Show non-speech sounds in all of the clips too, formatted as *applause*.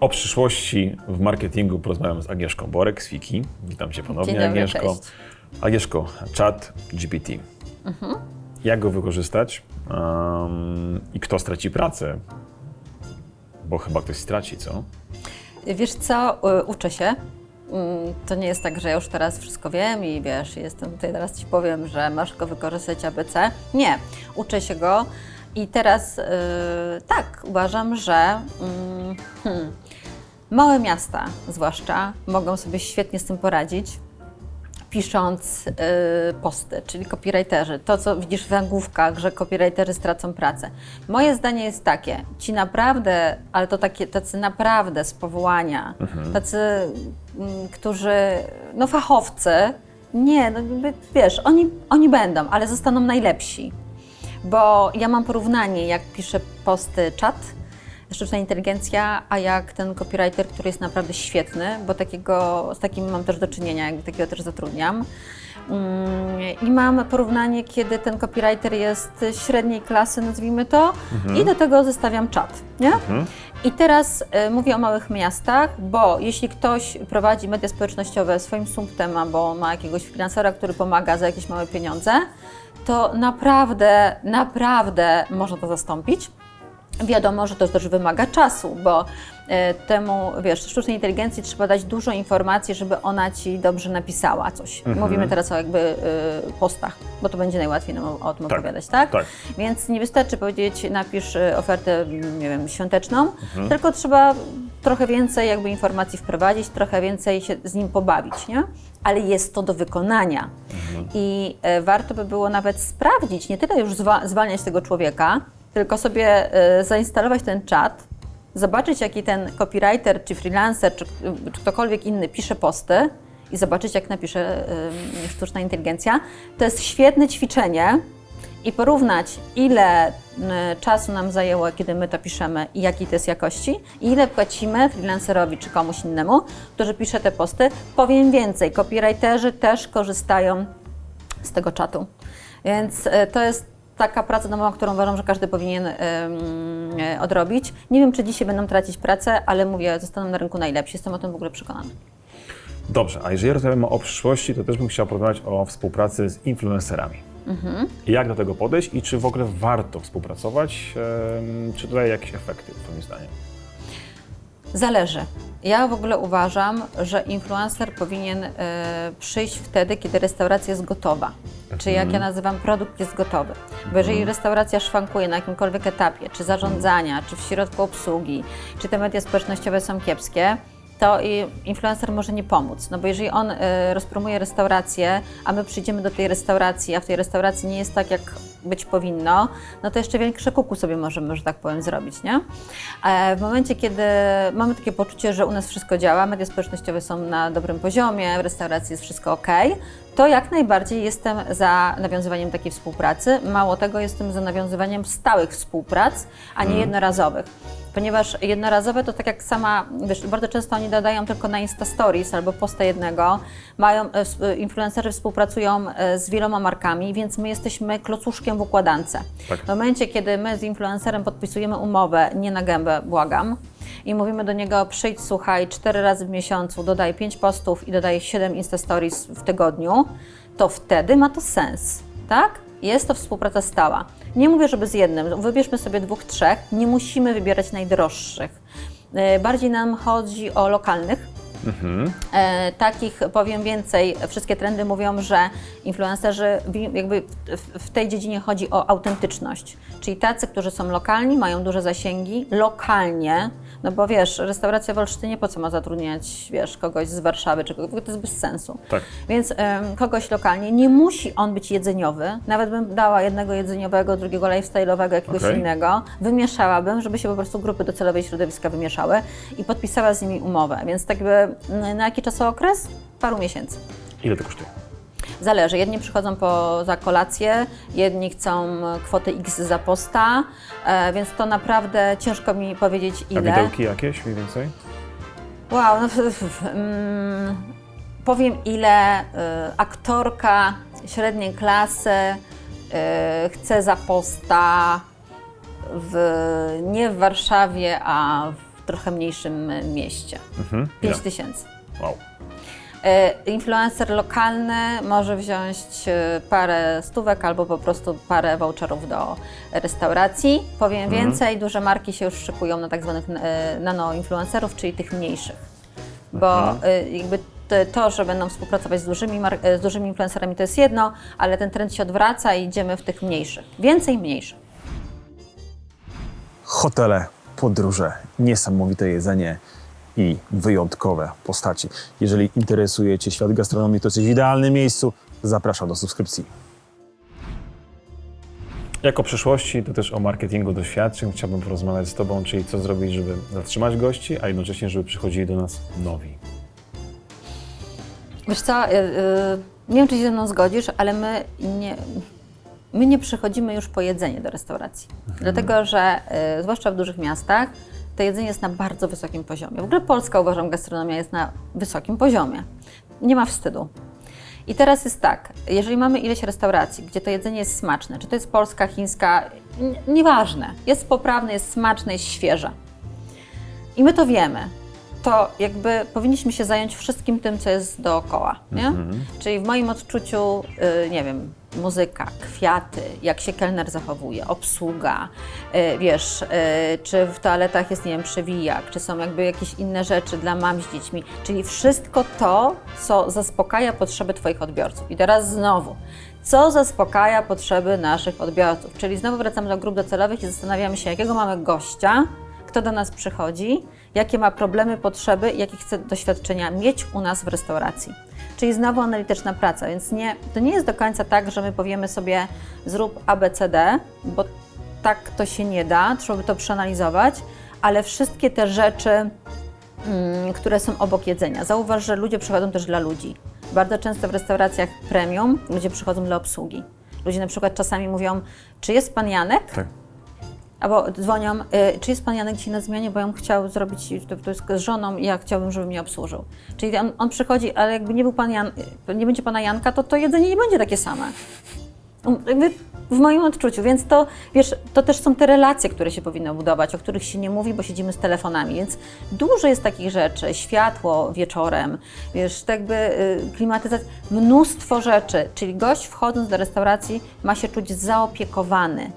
O przyszłości w marketingu porozmawiam z Agnieszką Borek z Fiki. Witam Cię ponownie, Dzień dobry, Agnieszko. cześć. Agnieszko, chat GPT. Jak go wykorzystać um, i kto straci pracę? Bo chyba ktoś straci, co? Wiesz co, y, uczę się. Mm, To nie jest tak, że ja już teraz wszystko wiem i wiesz, jestem tutaj teraz ci powiem, że masz go wykorzystać ABC. Nie, uczę się go i teraz y, tak, uważam, że mm, hmm, małe miasta zwłaszcza mogą sobie świetnie z tym poradzić. Pisząc y, posty, czyli copywriterzy, to co widzisz w nagłówkach, że copywriterzy stracą pracę. Moje zdanie jest takie, ci naprawdę, ale to takie, tacy naprawdę z powołania, tacy, mm, którzy, no fachowcy, nie, no wiesz, oni, oni będą, ale zostaną najlepsi. Bo ja mam porównanie, jak piszę posty czat, sztuczna inteligencja, a jak ten copywriter, który jest naprawdę świetny, bo takiego, z takim mam też do czynienia, jakby takiego też zatrudniam. Mm, I mam porównanie, kiedy ten copywriter jest średniej klasy, nazwijmy to, i do tego zestawiam czat. Nie? I teraz y, mówię o małych miastach, bo jeśli ktoś prowadzi media społecznościowe swoim sumptem albo ma jakiegoś freelancera, który pomaga za jakieś małe pieniądze, to naprawdę, naprawdę można to zastąpić. Wiadomo, że to też wymaga czasu, bo e, temu, wiesz, sztucznej inteligencji trzeba dać dużo informacji, żeby ona ci dobrze napisała coś. Mówimy teraz o jakby e, postach, bo to będzie najłatwiej nam o, tym Tak, opowiadać, tak? tak. Więc nie wystarczy powiedzieć, napisz e, ofertę, nie wiem, świąteczną, Mhm. tylko trzeba trochę więcej jakby informacji wprowadzić, trochę więcej się z nim pobawić, nie? Ale jest to do wykonania. Mhm. I warto by było nawet sprawdzić, nie tyle już zwa- zwalniać tego człowieka, tylko sobie e, zainstalować ten czat, zobaczyć jaki ten copywriter, czy freelancer, czy, czy ktokolwiek inny pisze posty i zobaczyć jak napisze e, sztuczna inteligencja. To jest świetne ćwiczenie i porównać ile czasu nam zajęło, kiedy my to piszemy i jakiej to jest jakości i ile płacimy freelancerowi czy komuś innemu, który pisze te posty. Powiem więcej, copywriterzy też korzystają z tego czatu. Więc to jest taka praca domowa, którą uważam, że każdy powinien e, odrobić. Nie wiem, czy dzisiaj będą tracić pracę, ale mówię, zostaną na rynku najlepsi. Jestem o tym w ogóle przekonana. Dobrze, a jeżeli rozmawiamy o przyszłości, to też bym chciał porozmawiać o współpracy z influencerami. Jak do tego podejść i czy w ogóle warto współpracować? Czy tutaj jakieś efekty, Twoim zdaniem? Zależy. Ja w ogóle uważam, że influencer powinien e, przyjść wtedy, kiedy restauracja jest gotowa. Czy jak ja nazywam, produkt jest gotowy. Bo jeżeli restauracja szwankuje na jakimkolwiek etapie, czy zarządzania, czy w środku obsługi, czy te media społecznościowe są kiepskie, to i influencer może nie pomóc. No bo jeżeli on y, rozpromuje restaurację, a my przyjdziemy do tej restauracji, a w tej restauracji nie jest tak, jak być powinno, no to jeszcze większe kuku sobie możemy, że tak powiem, zrobić, nie? E, w momencie, kiedy mamy takie poczucie, że u nas wszystko działa, media społecznościowe są na dobrym poziomie, w restauracji jest wszystko ok, to jak najbardziej jestem za nawiązywaniem takiej współpracy. Mało tego, jestem za nawiązywaniem stałych współprac, a nie jednorazowych. Ponieważ jednorazowe to tak jak sama, wiesz, bardzo często oni dodają tylko na Insta Stories albo posta jednego. Mają, e, e, influencerzy współpracują e, z wieloma markami, więc my jesteśmy klocuszkiem w układance. Tak. W momencie, kiedy my z influencerem podpisujemy umowę, nie na gębę, błagam, i mówimy do niego, przyjdź, słuchaj, cztery razy w miesiącu, dodaj pięć postów i dodaj 7 Insta Stories w tygodniu, to wtedy ma to sens, tak? Jest to współpraca stała. Nie mówię, żeby z jednym, wybierzmy sobie dwóch, trzech, nie musimy wybierać najdroższych. E, Bardziej nam chodzi o lokalnych, E, takich powiem więcej, wszystkie trendy mówią, że influencerzy jakby w, w tej dziedzinie chodzi o autentyczność. Czyli tacy, którzy są lokalni, mają duże zasięgi, lokalnie, no bo wiesz, restauracja w Olsztynie po co ma zatrudniać, wiesz, kogoś z Warszawy, czy kogoś, to jest bez sensu. Tak. Więc em, kogoś lokalnie, nie musi on być jedzeniowy, nawet bym dała jednego jedzeniowego, drugiego lifestyle'owego, jakiegoś Okej. innego, wymieszałabym, żeby się po prostu grupy docelowe i środowiska wymieszały i podpisała z nimi umowę. Więc tak mm, na jaki czasookres? Paru miesięcy. Ile to kosztuje? Zależy. Jedni przychodzą po, za kolację, jedni chcą kwotę X za posta, e, więc to naprawdę ciężko mi powiedzieć A ile. widełki jakieś mniej więcej? Wow, no, f, f, f, mm, powiem ile y, aktorka średniej klasy y, chce za posta w, nie w Warszawie, a w trochę mniejszym e, mieście. Mhm. 5 Ile? tysięcy. Wow. E, Influencer lokalny może wziąć e, parę stówek albo po prostu parę voucherów do restauracji. Powiem Mhm. więcej, duże marki się już szykują na tak zwanych nano-influencerów, czyli tych mniejszych. Bo Mhm. jakby to, że będą współpracować z dużymi, z dużymi influencerami to jest jedno, ale ten trend się odwraca i idziemy w tych mniejszych. Więcej mniejszych. Hotele, podróże, niesamowite jedzenie i wyjątkowe postaci. Jeżeli interesuje Cię świat gastronomii, to jesteś w idealnym miejscu. Zapraszam do subskrypcji. Jak o przyszłości, to też o marketingu doświadczeń chciałbym porozmawiać z Tobą, czyli co zrobić, żeby zatrzymać gości, a jednocześnie, żeby przychodzili do nas nowi. Wiesz co, y, y, nie wiem, czy się ze mną zgodzisz, ale my nie, my nie przychodzimy już po jedzenie do restauracji. Dlatego, że y, zwłaszcza w dużych miastach to jedzenie jest na bardzo wysokim poziomie. W ogóle Polska, uważam, gastronomia jest na wysokim poziomie. Nie ma wstydu. I teraz jest tak, jeżeli mamy ileś restauracji, gdzie to jedzenie jest smaczne, czy to jest polska, chińska, nieważne, jest poprawne, jest smaczne, jest świeże. I my to wiemy. To jakby powinniśmy się zająć wszystkim tym, co jest dookoła. Nie? Czyli w moim odczuciu, y, nie wiem, muzyka, kwiaty, jak się kelner zachowuje, obsługa, y, wiesz, y, czy w toaletach jest, nie wiem, przewijak, czy są jakby jakieś inne rzeczy dla mam z dziećmi. Czyli wszystko to, co zaspokaja potrzeby Twoich odbiorców. I teraz znowu, co zaspokaja potrzeby naszych odbiorców? Czyli znowu wracamy do grup docelowych i zastanawiamy się, jakiego mamy gościa, kto do nas przychodzi, jakie ma problemy, potrzeby jakie chce doświadczenia mieć u nas w restauracji. Czyli znowu analityczna praca, więc nie, to nie jest do końca tak, że my powiemy sobie zrób ABCD, bo tak to się nie da, trzeba by to przeanalizować, ale wszystkie te rzeczy, mm, które są obok jedzenia. Zauważ, że ludzie przychodzą też dla ludzi. Bardzo często w restauracjach premium ludzie przychodzą dla obsługi. Ludzie na przykład czasami mówią, czy jest pan Janek? Tak. Albo dzwonią, y, czy jest pan Janek dzisiaj na zmianie, bo ja bym chciał zrobić, to, to jest z żoną i ja chciałbym, żeby mnie obsłużył. Czyli on, on przychodzi, ale jakby nie był pan Jan, y, nie będzie pana Janka, to to jedzenie nie będzie takie same. Um, Jakby w moim odczuciu, więc to, wiesz, to też są te relacje, które się powinno budować, o których się nie mówi, bo siedzimy z telefonami, więc dużo jest takich rzeczy, światło wieczorem, wiesz, tak jakby y, klimatyzacja, mnóstwo rzeczy, czyli gość wchodząc do restauracji ma się czuć zaopiekowany.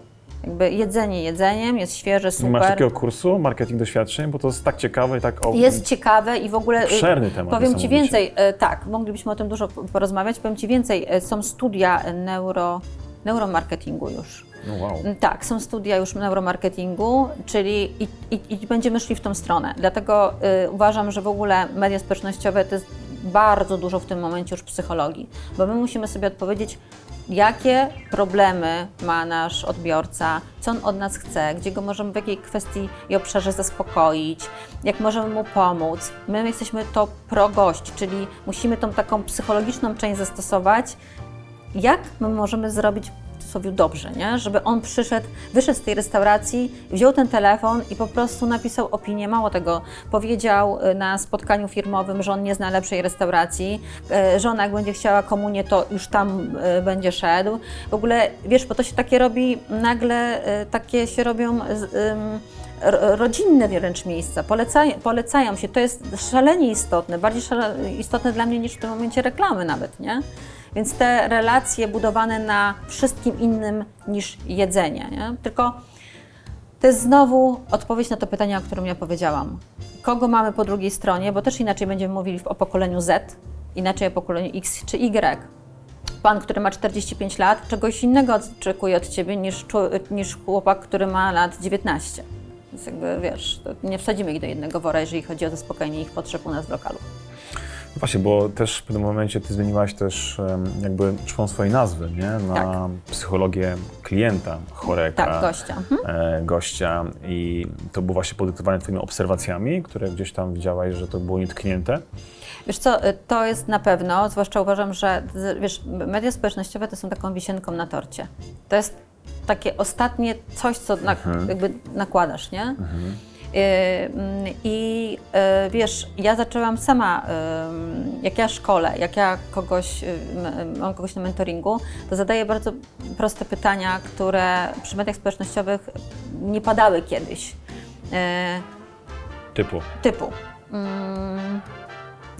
Jakby jedzenie jedzeniem, jest świeże, Nie Masz super. takiego kursu marketing doświadczeń, bo to jest tak ciekawe i tak... O, Jest ciekawe i w ogóle. y, Obszerny temat Powiem Ci więcej, y, tak, moglibyśmy o tym dużo porozmawiać. Powiem Ci więcej, y, są studia neuro, neuromarketingu już. No wow. Mm, Tak, są studia już neuromarketingu, czyli i, i, i będziemy szli w tą stronę. Dlatego y, uważam, że w ogóle media społecznościowe to jest bardzo dużo w tym momencie już psychologii, bo my musimy sobie odpowiedzieć, jakie problemy ma nasz odbiorca, co on od nas chce, gdzie go możemy w jakiej kwestii i obszarze zaspokoić, jak możemy mu pomóc. My jesteśmy to pro gość, czyli musimy tą taką psychologiczną część zastosować, jak my możemy zrobić sobie dobrze, nie? żeby on przyszedł, wyszedł z tej restauracji, wziął ten telefon i po prostu napisał opinię. Mało tego, powiedział y, na spotkaniu firmowym, że on nie zna lepszej restauracji, y, że ona jak będzie chciała komunię, to już tam y, będzie szedł. W ogóle, wiesz, bo to się takie robi, nagle takie się robią ro- rodzinne wręcz miejsca, polecają, polecają się. To jest szalenie istotne, bardziej szale, istotne dla mnie niż w tym momencie reklamy nawet, nie? Więc te relacje budowane na wszystkim innym niż jedzenie, nie? Tylko to jest znowu odpowiedź na to pytanie, o którym ja powiedziałam. Kogo mamy po drugiej stronie, bo też inaczej będziemy mówili o pokoleniu Z, inaczej o pokoleniu X czy Y. Pan, który ma 45 lat, czegoś innego oczekuje od ciebie niż, niż chłopak, który ma lat 19. Więc jakby wiesz, nie wsadzimy ich do jednego wora, jeżeli chodzi o zaspokojenie ich potrzeb u nas w lokalu. Właśnie, bo też w pewnym momencie ty zmieniłaś też jakby szwą swojej nazwy, nie? Na Tak. psychologię klienta, choreka, Tak, gościa. Mhm. e, gościa i to było właśnie podyktowane twoimi obserwacjami, które gdzieś tam widziałaś, że to było nietknięte. Wiesz co, y, to jest na pewno, zwłaszcza uważam, że wiesz, media społecznościowe to są taką wisienką na torcie. To jest takie ostatnie coś, co na, jakby nakładasz, nie? Mm, I y, wiesz, ja zaczęłam sama, jak ja szkole, jak ja kogoś, mam kogoś na mentoringu, to zadaję bardzo proste pytania, które przy mediach społecznościowych nie padały kiedyś. Y, Typu. typu.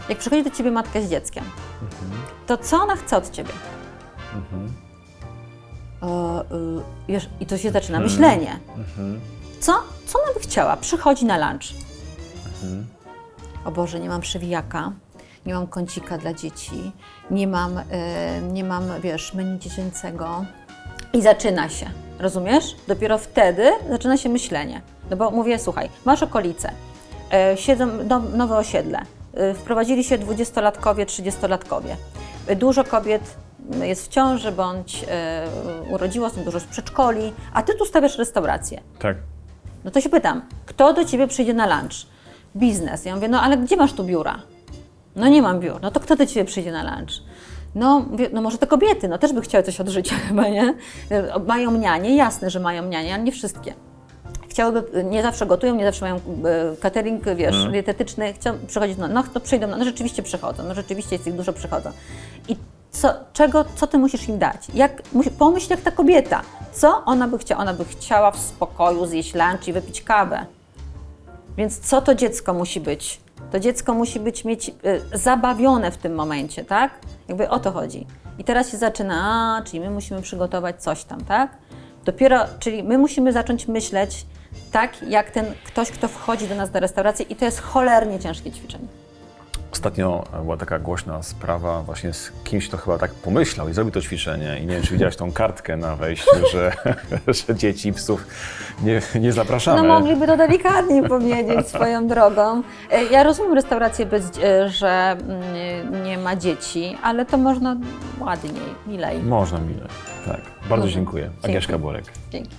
Jak przychodzi do ciebie matka z dzieckiem, to co ona chce od ciebie? O, y, wiesz, I to się zaczyna myślenie. Co? Co ona by chciała? Przychodzi na lunch. O Boże, nie mam przewijaka, nie mam kącika dla dzieci, nie mam, y, nie mam wiesz, menu dziecięcego. I zaczyna się, rozumiesz? Dopiero wtedy zaczyna się myślenie. No bo mówię, słuchaj, masz okolice, e, siedzą no, nowe osiedle, e, wprowadzili się dwudziestolatkowie, trzydziestolatkowie. Dużo kobiet jest w ciąży bądź e, urodziło, są dużo z przedszkoli, a ty tu stawiasz restaurację. Tak. No to się pytam, kto do ciebie przyjdzie na lunch? Biznes. Ja mówię, no ale gdzie masz tu biura? No nie mam biur. No to kto do ciebie przyjdzie na lunch? No, no może te kobiety, no też by chciały coś od życia *laughs* chyba, nie? E, Mają mnianie, jasne, że mają mnianie, ale nie wszystkie. Chciałyby, nie zawsze gotują, nie zawsze mają catering, wiesz, dietetyczny, chcą przychodzić, no, no to przyjdą, no rzeczywiście przychodzą, no rzeczywiście jest ich dużo przychodzą. I co, czego, co ty musisz im dać? Jak, pomyśl jak ta kobieta, co ona by chciała? Ona by chciała w spokoju zjeść lunch i wypić kawę. Więc co to dziecko musi być? To dziecko musi być mieć y, zabawione w tym momencie, tak? Jakby o to chodzi. I teraz się zaczyna, a, czyli my musimy przygotować coś tam, tak? Dopiero, czyli my musimy zacząć myśleć tak, jak ten ktoś, kto wchodzi do nas do restauracji i to jest cholernie ciężkie ćwiczenie. Ostatnio była taka głośna sprawa właśnie z kimś, kto chyba tak pomyślał i zrobił to ćwiczenie i nie wiem, czy widziałaś tą kartkę na wejściu, że, *laughs* że dzieci i psów nie, nie zapraszamy. No mogliby to delikatnie powiedzieć swoją drogą. E, Ja rozumiem restaurację, bez, że mm, nie ma dzieci, ale to można ładniej, milej. Można, mile. Tak. Bardzo dziękuję. Agnieszka Borek. Dzięki.